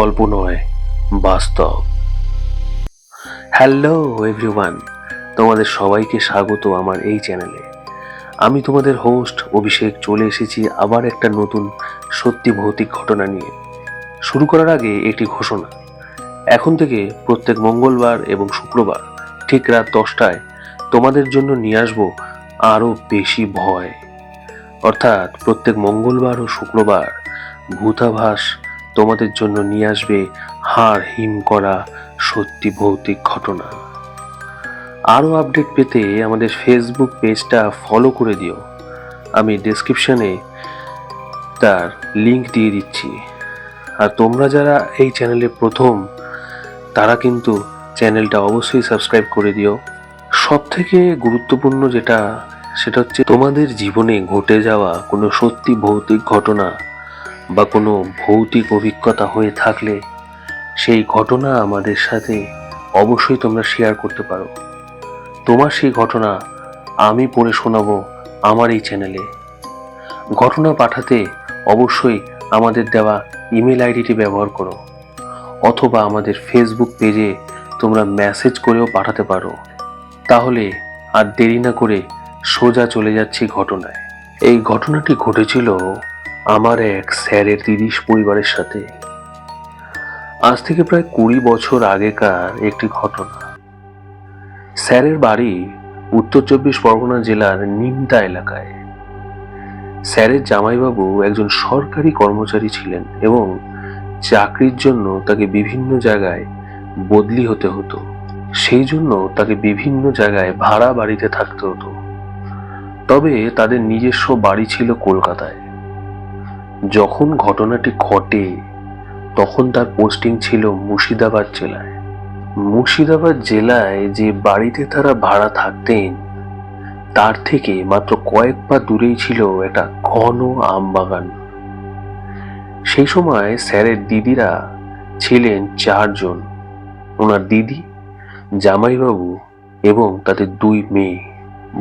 গল্প নয়, বাস্তব। হ্যালো এভরিওয়ান তোমাদের সবাইকে স্বাগত আমার এই চ্যানেলে। আমি তোমাদের হোস্ট অভিষেক চলে এসেছি আবার একটা নতুন সত্যি ভৌতিক ঘটনা নিয়ে। শুরু করার আগে একটি ঘোষণা। এখন থেকে প্রত্যেক মঙ্গলবার এবং শুক্রবার ঠিক রাত দশটায় তোমাদের জন্য নিয়ে আসব আরও বেশি ভয়। অর্থাৎ প্রত্যেক মঙ্গলবার ও শুক্রবার ভূতাভাস তোমাদের জন্য নিয়ে আসবে হাড় হিম করা সত্যি ভৌতিক ঘটনা। আরও আপডেট পেতে আমাদের ফেসবুক পেজটা ফলো করে দিও। আমি ডেসক্রিপশনে তার লিংক দিয়ে দিচ্ছি। আর তোমরা যারা এই চ্যানেলে প্রথম, তারা কিন্তু চ্যানেলটা অবশ্যই সাবস্ক্রাইব করে দিও। সব থেকে গুরুত্বপূর্ণ যেটা, সেটা হচ্ছে তোমাদের জীবনে ঘটে যাওয়া কোনো সত্যি ভৌতিক ঘটনা বা কোনো ভৌতিক অভিজ্ঞতা হয়ে থাকলে সেই ঘটনা আমাদের সাথে অবশ্যই তোমরা শেয়ার করতে পারো। তোমার সেই ঘটনা আমি পড়ে শোনাবো আমার এই চ্যানেলে ঘটনা পাঠাতে অবশ্যই আমাদের দেওয়া ইমেল আইডিটি ব্যবহার করো, অথবা আমাদের ফেসবুক পেজে তোমরা মেসেজ করেও পাঠাতে পারো। তাহলে আর দেরি না করে সোজা চলে যাচ্ছি ঘটনায়। এই ঘটনাটি ঘটেছিল আমার এক স্যারের তিরিশ পরিবারের সাথে। আজ থেকে প্রায় কুড়ি বছর আগেকার একটি ঘটনা। স্যারের বাড়ি উত্তর চব্বিশ পরগনা জেলার নিমতা এলাকায়। স্যারের জামাইবাবু একজন সরকারি কর্মচারী ছিলেন এবং চাকরির জন্য তাকে বিভিন্ন জায়গায় বদলি হতে হতো। সেই জন্য তাকে বিভিন্ন জায়গায় ভাড়া বাড়িতে থাকতে হতো। তবে তাদের নিজস্ব বাড়ি ছিল কলকাতায়। যখন ঘটনাটি ঘটে, তখন তার পোস্টিং ছিল মুর্শিদাবাদ জেলায়। মুর্শিদাবাদ জেলায় যে বাড়িতে তারা ভাড়া থাকতেন, তার থেকে মাত্র কয়েক পা দূরেই ছিল একটা ঘন আম বাগান। সেই সময় স্যারের দিদিরা ছিলেন চারজন, ওনার দিদি, জামাইবাবু এবং তাদের দুই মেয়ে।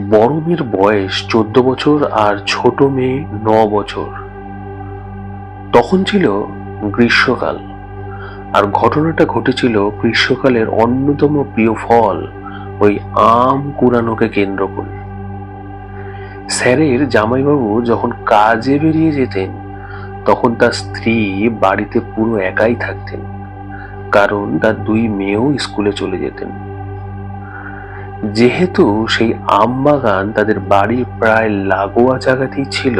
বড় মেয়ের বয়স চোদ্দ বছর আর ছোট মেয়ে ন বছর। তখন ছিল গ্রীষ্মকাল, আর ঘটনাটা ঘটেছিল গ্রীষ্মকালের অন্যতম প্রিয় ফল, ওই আম কুড়ানোকে কেন্দ্র করে। স্যারের জামাইবাবু যখন কাজে বেরিয়ে যেতেন, তখন তার স্ত্রী বাড়িতে পুরো একাই থাকতেন, কারণ তার দুই মেয়েও স্কুলে চলে যেতেন। যেহেতু সেই আম বাগান তাদের বাড়ির প্রায় লাগোয়া জায়গাতেই ছিল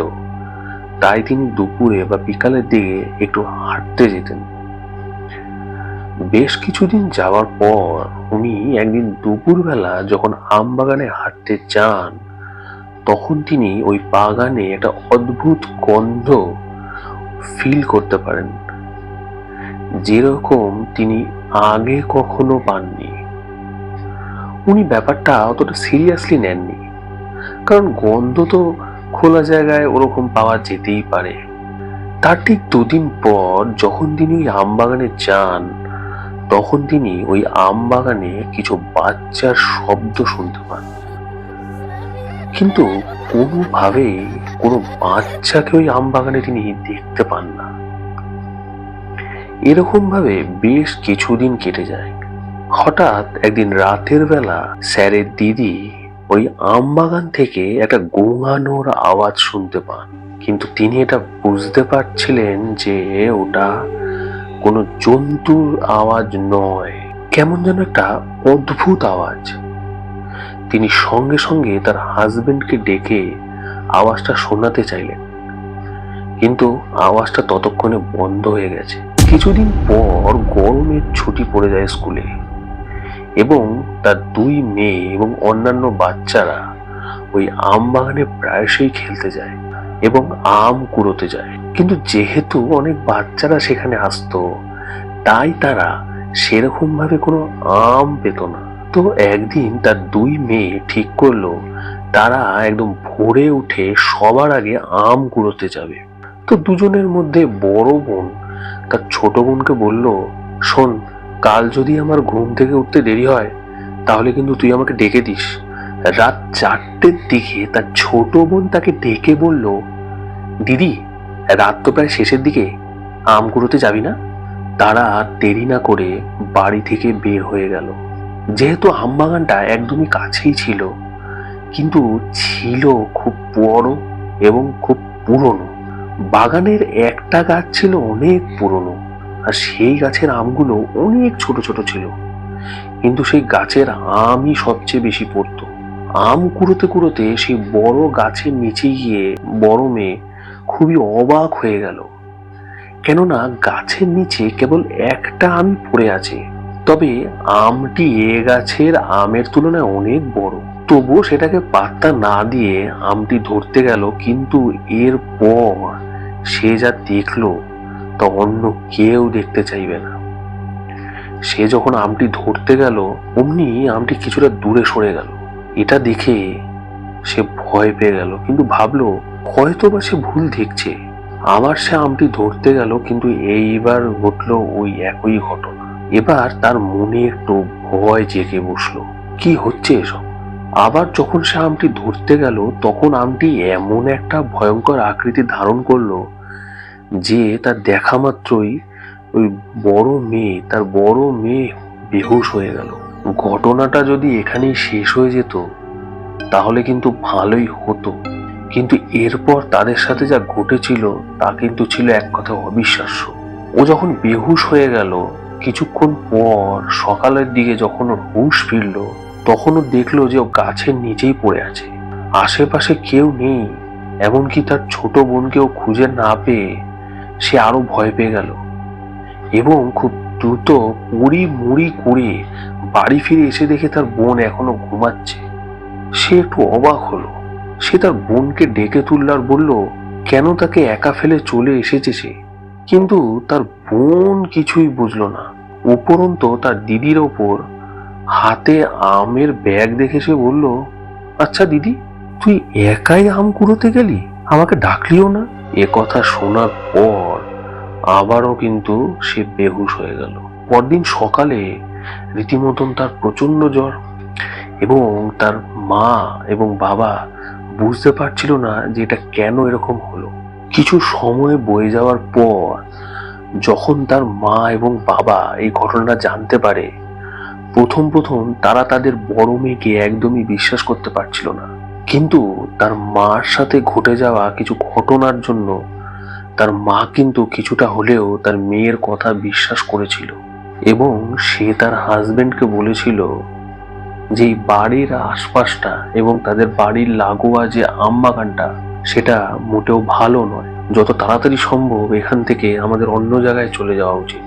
তাই তিনি দুপুরে বা বিকালের দিকে একটু হাঁটতে যেতেন। বেশ কিছুদিন যাওয়ার পর উনি একদিন দুপুরবেলা যখন আম বাগানে হাঁটতে যান, তখন তিনি ওই বাগানে একটা অদ্ভুত গন্ধ ফিল করতে পারেন, যেরকম তিনি আগে কখনো পাননি। উনি ব্যাপারটা অতটা সিরিয়াসলি নেননি, কারণ গন্ধ তো খোলা জায়গায় ওরকম পাওয়া যেতেই পারে। তার ঠিক দুদিন পর যখন তিনি ওই আম বাগানে যান, তখন তিনি ওই আম বাগানে কিছু বাচ্চার শব্দ শুনতে পান। কিন্তু কোনোভাবেই কোনো বাচ্চাকে ওই আম বাগানে তিনি দেখতে পান না। এরকম ভাবে বেশ কিছুদিন কেটে যায়। হঠাৎ একদিন রাতের বেলা স্যারের দিদি ওই আম বাগান থেকে একটা গোঙানোর আওয়াজ শুনতে পান। কিন্তু তিনি এটা বুঝতে পারছিলেন যে ওটা কোনো জন্তুর আওয়াজ নয়। কেমন যেন একটা অদ্ভুত আওয়াজ। তিনি সঙ্গে সঙ্গে তার হাজবেন্ডকে ডেকে আওয়াজটা শোনাতে চাইলেন। কিন্তু আওয়াজটা ততক্ষণে বন্ধ হয়ে গেছে। কিছুদিন পর গরমের ছুটি পড়ে যায় স্কুলে। এবং তার দুই মেয়ে এবং অন্যান্য বাচ্চারা ওই আম বাগানে প্রায়শই খেলতে যায় এবং আম কুড়োতে যায়। কিন্তু যেহেতু অনেক বাচ্চারা সেখানে আসতো, তাই তারা সেরকম ভাবে কোনো আম পেত না। তো একদিন তার দুই মেয়ে ঠিক করল, তারা একদম ভোরে উঠে সবার আগে আম কুড়োতে যাবে। তো দুজনের মধ্যে বড় বোন তার ছোট বোনকে বলল, শোন কাল যদি আমার ঘুম থেকে উঠতে দেরি হয়, তাহলে কিন্তু তুই আমাকে ডেকে দিস। রাত চারটের দিকে তার ছোট বোন তাকে ডেকে বলল, দিদি, রাত তো প্রায় শেষের দিকে, আম কুড়োতে যাবি না? তারা দেরি না করে বাড়ি থেকে বের হয়ে গেল। যেহেতু আমবাগানটা একদমই কাছেই ছিল, কিন্তু ছিল খুব বড় এবং খুব পুরনো। বাগানের একটা গাছ ছিল অনেক পুরনো। আর সেই গাছের আমগুলো অনেক ছোট ছোট ছিল। কিন্তু সেই গাছের আমই সবচেয়ে বেশি পড়তো। আম কুড়োতে কুড়োতে সেই বড় গাছের নিচে গিয়ে বড় মেয়ে খুবই অবাক হয়ে গেল। কেননা গাছের নিচে কেবল একটা আমই পড়ে আছে। তবে আমটি এ গাছের আমের তুলনায় অনেক বড়। তবুও সেটাকে পাত্তা না দিয়ে আমটি ধরতে গেল, কিন্তু এরপর সে যা দেখল তা অন্য কেউ দেখতে চাইবে না। সে যখন আমটি ধরতে গেল, অমনি আমটি কিছুটা দূরে সরে গেল। এটা দেখে সে ভয় পেয়ে গেল, কিন্তু ভাবলো হয়তো বা সে ভুল দেখছে। আবার সে আমটি ধরতে গেল, কিন্তু এইবার ঘটলো ওই একই ঘটনা। এবার তার মনে একটু ভয় জেগে বসল। কি হচ্ছে এসব? আবার যখন সে আমটি ধরতে গেল, তখন আমটি এমন একটা ভয়ঙ্কর আকৃতি ধারণ করল যে তার দেখা মাত্রই ওই বড় মেয়ে, তার বড় মেয়ে বেহুশ হয়ে গেল। ঘটনাটা যদি এখানেই শেষ হয়ে যেত, তাহলে কিন্তু ভালোই হতো। কিন্তু এরপর তাদের সাথে যা ঘটেছিল, তা কিন্তু ছিল এক কথা অবিশ্বাস্য। ও যখন বেহুশ হয়ে গেল, কিছুক্ষণ পর সকালের দিকে যখন ওর হুশ ফিরল তখনও দেখল যে ও গাছের নিচেই পড়ে আছে। আশেপাশে কেউ নেই, এমনকি তার ছোট বোনকেও খুঁজে না পেয়ে সে আরও ভয় পেয়ে গেল। এবং খুব দ্রুত মুড়ি মুড়ি করে বাড়ি ফিরে এসে দেখে তার বোন এখনও ঘুমাচ্ছে। সে একটু অবাক হলো। সে তার বোনকে ডেকে তুলল আর বলল, কেন তাকে একা ফেলে চলে এসেছে সে? কিন্তু তার বোন কিছুই বুঝলো না। উপরন্ত তার দিদির ওপর হাতে আমের ব্যাগ দেখে সে বলল আচ্ছা দিদি, তুই একাই আম কুড়োতে গেলি? আমাকে ডাকলিও না? এ কথা শোনার পর আবারও কিন্তু সে বেহুশ হয়ে গেল। পরদিন সকালে রীতিমতন তার প্রচণ্ড জ্বর এবং তার মা এবং বাবা বুঝতে পারছিল না যে এটা কেন এরকম হলো। কিছু সময় বয়ে যাওয়ার পর যখন তার মা এবং বাবা এই ঘটনাটা জানতে পারে, প্রথম প্রথম তারা তাদের বড় মেয়েকে একদমই বিশ্বাস করতে পারছিল না। কিন্তু তার মার সাথে ঘটে যাওয়া কিছু ঘটনার জন্য তার মা কিন্তু কিছুটা হলেও তার মেয়ের কথা বিশ্বাস করেছিল। এবং সে তার হাজবেন্ডকে বলেছিল যে বাড়ির আশপাশটা এবং তাদের বাড়ির লাগোয়া যে আম বাগানটা সেটা মোটেও ভালো নয়। যত তাড়াতাড়ি সম্ভব এখান থেকে আমাদের অন্য জায়গায় চলে যাওয়া উচিত।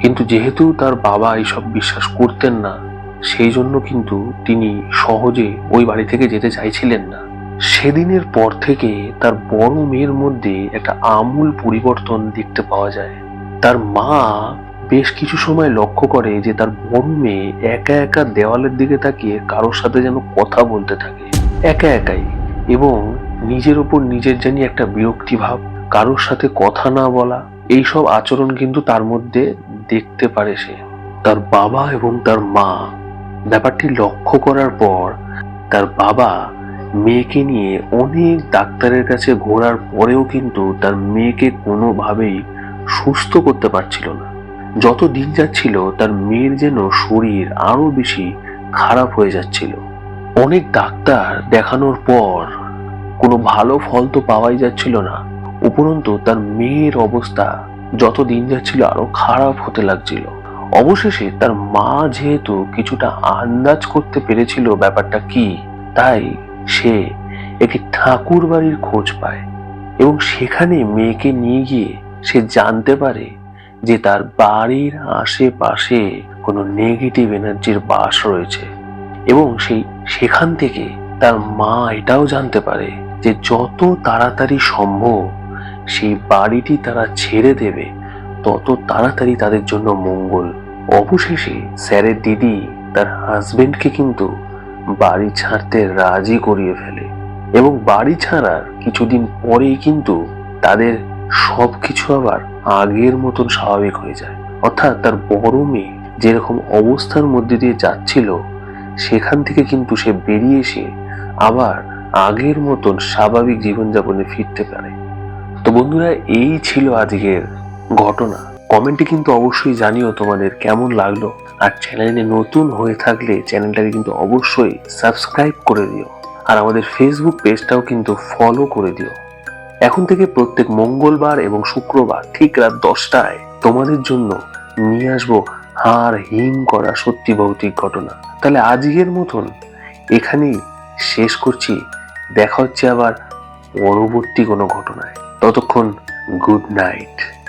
কিন্তু যেহেতু তার বাবা এইসব বিশ্বাস করতেন না সেই জন্য কিন্তু তিনি সহজে ওই বাড়ি থেকে যেতে চাইছিলেন না। সেদিনের পর থেকে তার বড় মেয়ের মধ্যে একটা আমূল পরিবর্তন দেখতে পাওয়া যায়। তার মা বেশ কিছু সময় লক্ষ্য করে যে তার বড় মেয়ে একা একা দেওয়ালের দিকে তাকিয়ে কারোর সাথে যেন কথা বলতে থাকে। একা একাই এবং নিজের ওপর নিজের জানি একটা বিরক্তি ভাব, কারোর সাথে কথা না বলা, এইসব আচরণ কিন্তু তার মধ্যে দেখতে পারে সে। তার বাবা এবং তার মা ব্যাপারটি লক্ষ্য করার পর তার বাবা মেয়েকে নিয়ে অনেক ডাক্তারের কাছে ঘোরার পরেও কিন্তু তার মেয়েকে কোনোভাবেই সুস্থ করতে পারছিল না। যত দিন যাচ্ছিল, তার মেয়ের যেন শরীর আরও বেশি খারাপ হয়ে যাচ্ছিল। অনেক ডাক্তার দেখানোর পর কোনো ভালো ফল তো পাওয়াই যাচ্ছিল না। উপরন্তু তার মেয়ের অবস্থা যত দিন যাচ্ছিল আরও খারাপ হতে লাগছিল। অবশেষে তার মা যেহেতু কিছুটা আন্দাজ করতে পেরেছিল ব্যাপারটা কি, তাই সে একটি ঠাকুর বাড়ির খোঁজ পায় এবং সেখানে মেয়েকে নিয়ে গিয়ে সে জানতে পারে যে তার বাড়ির আশেপাশে কোনো নেগেটিভ এনার্জির বাস রয়েছে এবং সেই সেখান থেকে তার মা এটাও জানতে পারে যে যত তাড়াতাড়ি সম্ভব সেই বাড়িটি তারা ছেড়ে দেবে। তত তাড়াতাড়ি তাদের জন্য মঙ্গল। অবশেষে স্যারের দিদি তার হাজবেন্ডকে কিন্তু বাড়ি ছাড়তে রাজি করিয়ে ফেলে এবং বাড়ি ছাড়ার কিছুদিন পরেই কিন্তু তাদের সবকিছু আবার আগের মতন স্বাভাবিক হয়ে যায়। অর্থাৎ তার বড় মেয়ে যেরকম অবস্থার মধ্যে দিয়ে যাচ্ছিল, সেখান থেকে কিন্তু সে বেরিয়ে এসে আবার আগের মতন স্বাভাবিক জীবনযাপনে ফিরতে পারে। তো বন্ধুরা, এই ছিল আজকের ঘটনা। কমেন্টে কিন্তু অবশ্যই জানিও তোমাদের কেমন লাগল। আর চ্যানেলে নতুন হয়ে থাকলে চ্যানেলটাকে কিন্তু অবশ্যই সাবস্ক্রাইব করে দিও। আর আমাদের ফেসবুক পেজটাও কিন্তু ফলো করে দিও। এখন থেকে প্রত্যেক মঙ্গলবার এবং শুক্রবার ঠিক রাত দশটায় তোমাদের জন্য নিয়ে আসব হাড় হিম করা সত্যি ভৌতিক ঘটনা। তাহলে আজকের মতন এখানেই শেষ করছি। দেখা হচ্ছে আবার পরবর্তী কোনো ঘটনায়। ততক্ষণ গুড নাইট